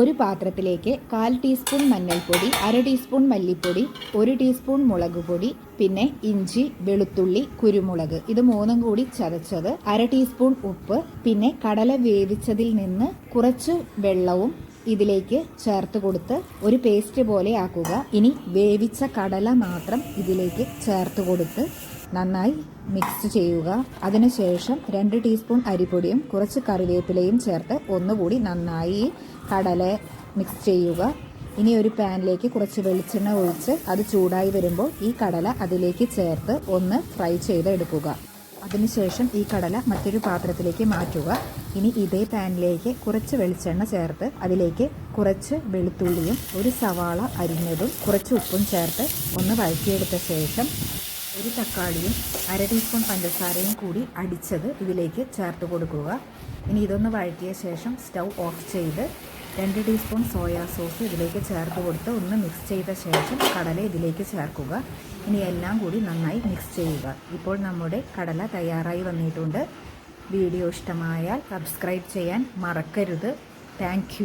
ഒരു പാത്രത്തിലേക്ക് കാൽ ടീസ്പൂൺ മഞ്ഞൾപ്പൊടി അര ടീസ്പൂൺ മല്ലിപ്പൊടി ഒരു ടീസ്പൂൺ മുളക് പൊടി പിന്നെ ഇഞ്ചി വെളുത്തുള്ളി കുരുമുളക്. ഇത് മൂന്നും കൂടി ചതച്ചത് അര ടീസ്പൂൺ ഉപ്പ് പിന്നെ കടല വേവിച്ചതിൽ നിന്ന് കുറച്ച് വെള്ളവും ഇതിലേക്ക് ചേർത്ത് കൊടുത്ത് ഒരു പേസ്റ്റ് പോലെ ആക്കുക. ഇനി വേവിച്ച കടല മാത്രം ഇതിലേക്ക് ചേർത്ത് കൊടുത്ത് നന്നായി മിക്സ് ചെയ്യുക. അതിനുശേഷം രണ്ട് ടീസ്പൂൺ അരിപ്പൊടിയും കുറച്ച് കറിവേപ്പിലയും ചേർത്ത് ഒന്നുകൂടി നന്നായി കടല മിക്സ് ചെയ്യുക. ഇനി ഒരു പാനിലേക്ക് കുറച്ച് വെളിച്ചെണ്ണ ഒഴിച്ച് അത് ചൂടായി വരുമ്പോൾ ഈ കടല അതിലേക്ക് ചേർത്ത് ഒന്ന് ഫ്രൈ ചെയ്തെടുക്കുക. അതിനുശേഷം ഈ കടല മറ്റൊരു പാത്രത്തിലേക്ക് മാറ്റുക. ഇനി ഇതേ പാനിലേക്ക് കുറച്ച് വെളിച്ചെണ്ണ ചേർത്ത് അതിലേക്ക് കുറച്ച് വെളുത്തുള്ളിയും ഒരു സവാള അരിഞ്ഞതും കുറച്ച് ഉപ്പും ചേർത്ത് ഒന്ന് വഴറ്റിയെടുത്ത ശേഷം ഒരു തക്കാളിയും അര ടീസ്പൂൺ പഞ്ചസാരയും കൂടി അടിച്ചത് ഇതിലേക്ക് ചേർത്ത് കൊടുക്കുക. ഇനി ഇതൊന്ന് വഴറ്റിയ ശേഷം സ്റ്റൗ ഓഫ് ചെയ്ത് രണ്ട് ടീസ്പൂൺ സോയാ സോസ് ഇതിലേക്ക് ചേർത്ത് കൊടുത്ത് ഒന്ന് മിക്സ് ചെയ്ത ശേഷം കടല ഇതിലേക്ക് ചേർക്കുക. ഇനി എല്ലാം കൂടി നന്നായി മിക്സ് ചെയ്യുക. ഇപ്പോൾ നമ്മുടെ കടല തയ്യാറായി വന്നിട്ടുണ്ട്. വീഡിയോ ഇഷ്ടമായാൽ സബ്സ്ക്രൈബ് ചെയ്യാൻ മറക്കരുത്. താങ്ക്